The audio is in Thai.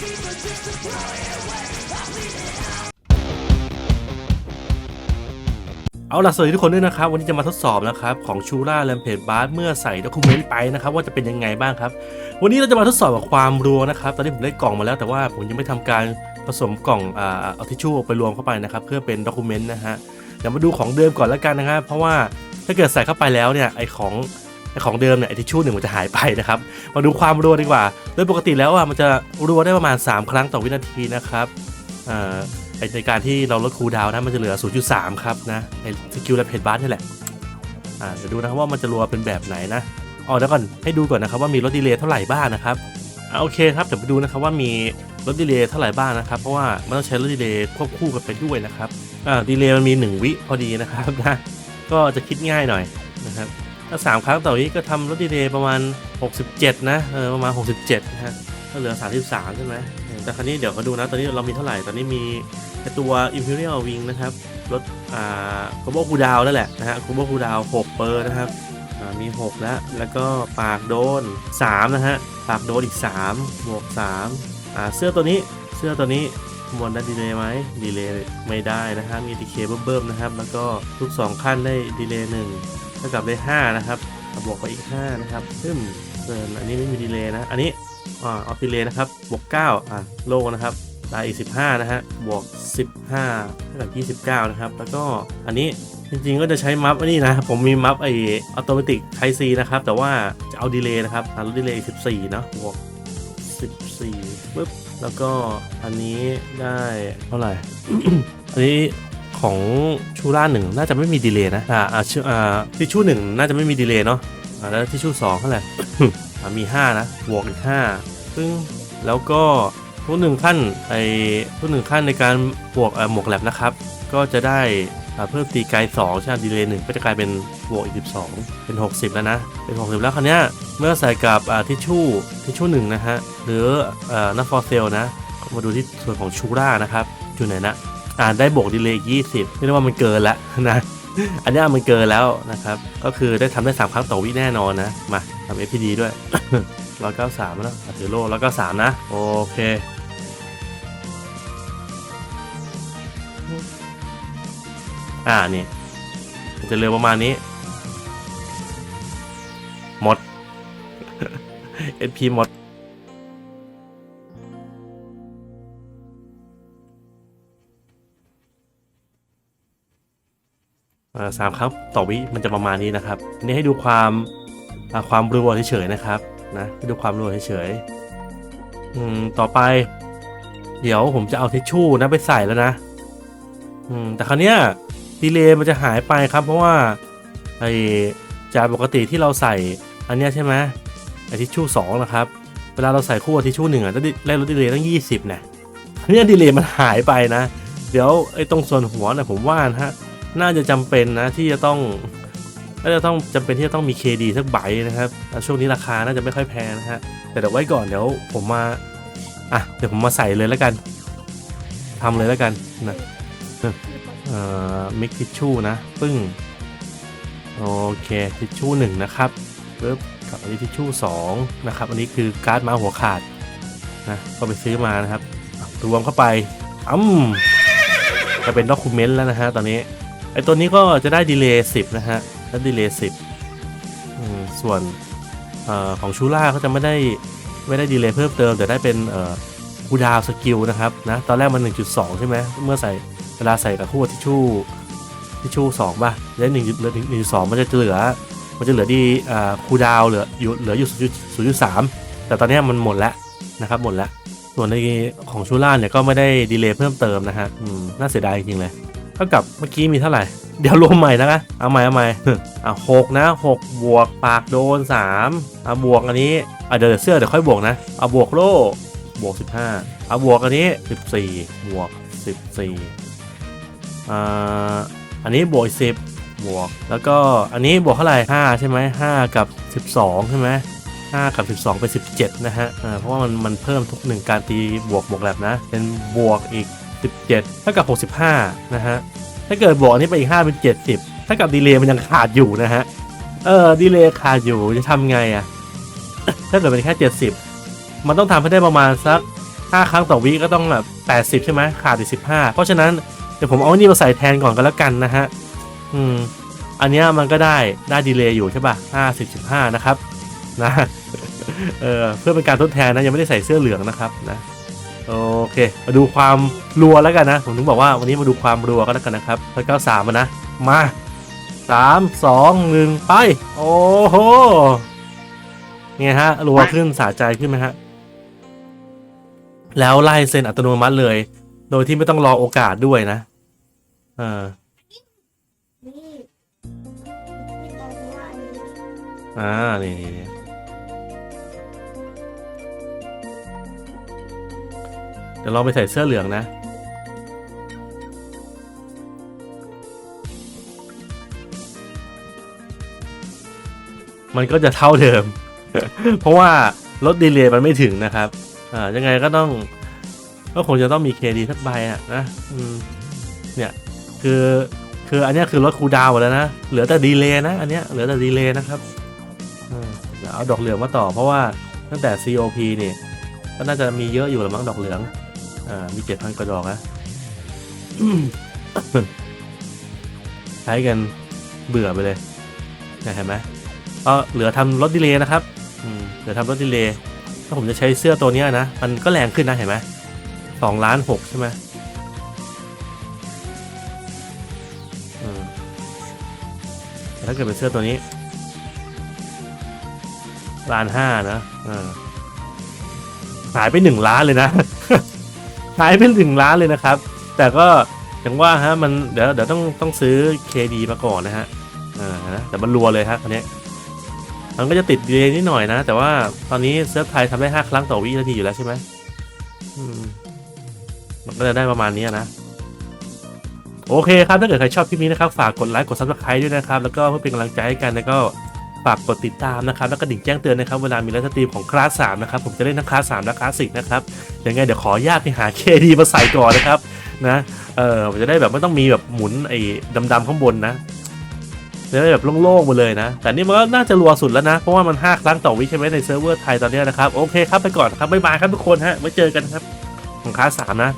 เอาล่ะสวัสดีทุกคนด้วยนะครับ วันนี้จะมาทดสอบนะครับของชูราแรมเพจบาร์เมื่อใส่ด็อกิเมนต์ไปนะครับว่าจะเป็นยังไงบ้างครับ วันนี้เราจะมาทดสอบกับความรัวนะครับ ตอนนี้ผมได้กล่องมาแล้วแต่ว่าผมยังไม่ทำการผสมกล่องอ่าเอาทิชชู่ไปรวมเข้าไปนะครับเพื่อเป็นด็อกิเมนต์นะฮะเดี๋ยวมาดูของเดิมก่อนแล้วกันนะครับเพราะว่าถ้าเกิดใส่เข้าไปแล้วเนี่ยไอของ ของเดิมเนี่ยไอทิชชู่หนึ่งมันจะหายไปนะครับ มาดูความรัวดีกว่า โดยปกติแล้วอะมันจะรัวได้ประมาณ 3 ครั้งต่อวินาทีนะครับอ่าไอ้ในการที่เราลดคูลดาวน์นะมันจะเหลือ 0.3 ครับนะไอสกิลและเพจบัสนี่แหละอ่าเดี๋ยวดูนะครับว่ามันจะรัวเป็นแบบไหนนะอ๋อเดี๋ยวก่อนให้ดูก่อนนะครับว่ามีลดดีเลย์เท่าไหร่บ้างนะครับอ่าโอเคครับเดี๋ยวไปดูนะครับว่ามีลดดีเลย์เท่าไหร่บ้างนะครับ เพราะว่ามันต้องใช้ลดดีเลย์ควบคู่กันไปด้วยนะครับอ่าดีเลย์มันมี 1 วิพอดีนะครับนะก็จะคิดง่ายหน่อยนะครับ ถ้าสามครั้งต่อวิก็ทำลดดีเลย์ประมาณ 67 นะเออประมาณ 67นะฮะก็เหลือ 33 ใช่ไหมแต่ครั้นี้เดี๋ยวเขาดูนะ ตอนนี้เรามีเท่าไหร่ ตอนนี้มีตัว Imperial Wing นะครับลดอ่าคอมโบคูดาวนั่นแหละนะฮะคอมโบคูดาว 6 เปอร์นะครับมี 6 แล้ว แล้วก็ปากโดน 3 นะฮะ ปากโดนอีก 3 บวก 3 อ่า เสื้อตัวนี้ เสื้อตัวนี้มวนได้ดีเลย์ไหมดีเลย์ไม่ได้นะฮะ มีดีเคเบิ่มๆนะครับ แล้วก็ทุก 2 ขั้นได้ดีเลย์1 เท่ากับได้5นะครับบวกไปอีก5นะครับซึ่งเซินอันนี้ไม่มีดีเลย์นะ อันนี้อ่าออฟดีเลย์นะครับบวก9อ่าโลนะครับได้อีก15นะฮะบวก15เท่ากับ29นะครับ แล้วก็อันนี้จริงๆก็จะใช้มัฟอันนี้นะ ผมมีมัฟไอออโตเมติกไทซีนะครับ แต่ว่าจะเอาดีเลย์นะครับเอาดีเลย์อีก14เนาะบวก14ปึ๊บแล้วก็อันนี้ได้เท่าไหร่ อันนี้ ของชูร่าหนึ่งน่าจะไม่มีดีเลย์นะ อ่าอ่าชอ่าทิชชู่หนึ่งน่าจะไม่มีดีเลย์เนาะอ่าแล้วทิชชู่สองเท่าไหร่อ่ามี5นะบวกอีก5ซึ่งแล้วก็ทุกหนึ่งขั้นไอทุกหนึ่งขั้นในการบวกอ่อหมวกแลบนะครับ ก็จะได้อ่าเพิ่มตีไกล2ใช่ไหมดีเลย์หนึ่งก็จะกลายเป็นบวกอีก12 เป็น 60 แล้วนะ เป็น 60 แล้วคราวเนี้ยเมื่อใส่กับอ่าทิชชู่ทิชชู่หนึ่งนะฮะ หรืออ่อนัฟฟอร์เซลนะ มาดูที่ส่วนของชูร่านะครับ อยู่ไหนนะ อ่านได้บวกดีเลย์20ไม่ได้ว่ามันเกินละนะอันนี้มันเกินแล้วนะครับ ก็คือได้ทำได้ 3 ครั้งต่อวิแน่นอนนะ มาทำ FPD ด้วย193แล้วถือโล่193นะ โอเคอ่านี่มันจะเร็วประมาณนี้ หมด NP หมด สามครั้งต่อวิมันจะประมาณนี้นะครับนนี้ให้ดูความความรัวเฉยๆนะครับนะให้ดูความรัวเฉยๆต่อไป เดี๋ยวผมจะเอาทิชชู่นะไปใส่แล้วนะอืมแต่คราวเนี้ยดีเลย์มันจะหายไปครับ เพราะว่าไอจากปกติที่เราใส่ อันเนี้ยใช่ไหมไอทิชชู่สองนะครับ เวลาเราใส่คู่ทิชชู่หนึ่งอะต้องได้ลดดีเลย์ตั้งยี่สิบนะอันเนี้ยดีเลย์มันหายไปนะ เดี๋ยวไอตรงส่วนหัวเนี่ยผมว่านะฮะ น่าจะจำเป็นนะที่จะต้องน่าจะต้องจำเป็นที่จะต้องมี KD สักใบนะครับช่วงนี้ราคาน่าจะไม่ค่อยแพงนะฮะแต่เดี๋ยวไว้ก่อนเดี๋ยวผมมาอะเดี๋ยวผมมาใส่เลยแล้วกันทำเลยแล้วกันนะเอ่อมิกทิชชู่นะปึ้งโอเคทิชชู่หนึ่งนะครับปึ๊บกับอันนี้ทิชชู่สองนะครับอันนี้คือการ์ดมาหัวขาดนะก็ไปซื้อมานะครับรวมเข้าไปอ้ำจะเป็นด็อกิเมนต์แล้วนะฮะตอนนี้ ไอตัวนี้ก็จะได้ดีเลย์10นะฮะและดีเลย์10อืมส่วนออของชูล่าก็จะไม่ได้ไม่ได้ดีเลย์เพิ่มเติม แต่ได้เป็นคูดาวสกิลนะครับนะตอนแรกมัน 1.2 ใช่ไหมเมื่อใส่เวลาใส่กับคู่ทิชชู่ทิชชู่2ป่ะแล้วหนึ่งเหลือหนึ่งสองมันจะเหลือ มันจะเหลือดีคูดาวเหลืออยู่เหลืออยู่ศูนย์จุดสามแต่ตอนนี้มันหมดแล้วนะครับหมดแล้วส่วนในของชูล่าเนี่ยก็ไม่ได้ดีเลย์เพิ่มเติมนะฮะน่าเสียดายจริงเลย ท่ากับเมื่อกี้มีเท่าไหร่ เดี๋ยวรวมใหม่นะคะเอาใหม่เอาใหม่อะหกนะหกบวกปากโดนสามอะบวกอันนี้อะเดี๋ยวเสื้อเดี๋ยวค่อยบวกนะเอาบวกโล่บวกสิบห้าเอาบวกอันนี้สิบสี่บวกสิบสี่อ่าอันนี้บวกสิบบวก แล้วก็อันนี้บวกเท่าไหร่ห้าใช่ไหมห้ากับสิบสองใช่ไหมห้ากับสิบสองเป็นสิบเจ็ดนะฮะอ่าเพราะว่ามันมันเพิ่มทุกหนึ่งการตีบวกบวกแลบนะ เป็นบวกอีก 17 เท่ากับ 65 นะฮะ ถ้าเกิดบวกอันนี้ไปอีก 5 เป็น 70ถ้ากับดีเลย์มันยังขาดอยู่นะฮะ เออ ดีเลย์ขาดอยู่จะทำไงอะถ้าเกิดเป็นแค่ 70 มันต้องทำให้ได้ประมาณสัก 5 ครั้งต่อวิก็ต้องแบบ 80 ใช่ไหมขาดอีก 15 เพราะฉะนั้นเดี๋ยวผมเอาอันนี่มาใส่แทนก่อนก็แล้วกันนะฮะ อืม อันนี้มันก็ได้ได้ดีเลย์อยู่ใช่ป่ะ50 15 นะครับ นะ เออ เพื่อเป็นการทดแทนนะยังไม่ได้ใส่เสื้อเหลืองนะครับนะ โอเค มาดูความรัวแล้วกันนะ ผมถึงบอกว่าวันนี้มาดูความรัวก็แล้วกันนะครับร้อยเก้าสามนะ มาสามสองหนึ่งไป โอ้โหไงฮะรัวขึ้นสะใจขึ้นไหมฮะ แล้วไล่เซ็นอัตโนมัติเลย โดยที่ไม่ต้องรอโอกาสด้วยนะเออนี่นี่ตอนนี้อันนี้อ่า นี่นี่ เดี๋ยวเราไปใส่เสื้อเหลืองนะ มันก็จะเท่าเดิม เพราะว่าลดดีเลย์มันไม่ถึงนะครับ อ่า ยังไงก็ต้อง ก็คงจะต้องมีเคดีสักใบอะนะเนี่ย คือ คืออันนี้คือลดคูดาวแล้วนะ เหลือแต่ดีเลย์นะ อันเนี้ยเหลือแต่ดีเลย์นะครับเดี๋ยวเอาดอกเหลืองมาต่อเพราะว่าตั้งแต่ COP นี่ก็น่าจะมีเยอะอยู่แล้วมั้งดอกเหลือง อ่ามีเจ็ดพันกว่าดอกนะอืมใช้กันเบื่อไปเลยเนี่ยเห็นไหมก็เหลือทำรถดีเลย์นะครับอืมเหลือทำรถดีเลย์ถ้าผมจะใช้เสื้อตัวเนี้ยนะ มันก็แรงขึ้นนะเห็นไหมสองล้านหกใช่ไหมอืมแต่ถ้าเกิดเป็นเสื้อตัวนี้ล้านห้านะเออหายไปหนึ่งล้านเลยนะ หายไปหนึ่งล้านเลยนะครับ แต่ก็อย่างว่าฮะมันเดี๋ยวเดี๋ยวต้องต้องซื้อ KD มาก่อนนะฮะอ่านะแต่มันรัวเลยฮะคันนี้มันก็จะติดดีเลยนิดหน่อยนะ แต่ว่าตอนนี้เซิร์ฟไทยทำได้ 5 ครั้งต่อวินาทีอยู่แล้วใช่ไหมมมันก็จะได้ประมาณนี้นะ โอเคครับ ถ้าเกิดใครชอบคลิปนี้นะครับ ฝากกดไลค์กด subscribe ด้วยนะครับ แล้วก็เพื่อเป็นกำลังใจให้กันแล้วก็ ฝากกดติดตามนะครับแล้วก็ดิ่งแจ้งเตือนนะครับเวลามีไลฟ์สตรีมของคลาส3นะครับผมจะเล่นทั้งคลาส3และคลาส4นะครับยังไงเดี๋ยวขอญาตไปหา KD มาใส่ก่อนนะครับนะเออจะได้แบบไม่ต้องมีแบบหมุนไอ้ดำๆข้างบนนะจะได้แบบโล่งๆหมดเลยนะ แต่นี่มันก็น่าจะรัวสุดแล้วนะ เพราะว่ามัน 5 ครั้งต่อวิใช่ไหมในเซิร์ฟเวอร์ไทยตอนนี้นะครับ โอเคครับไปก่อนครับบ๊ายบายครับทุกคนฮะไว้เจอกันครับของคลาส3นะ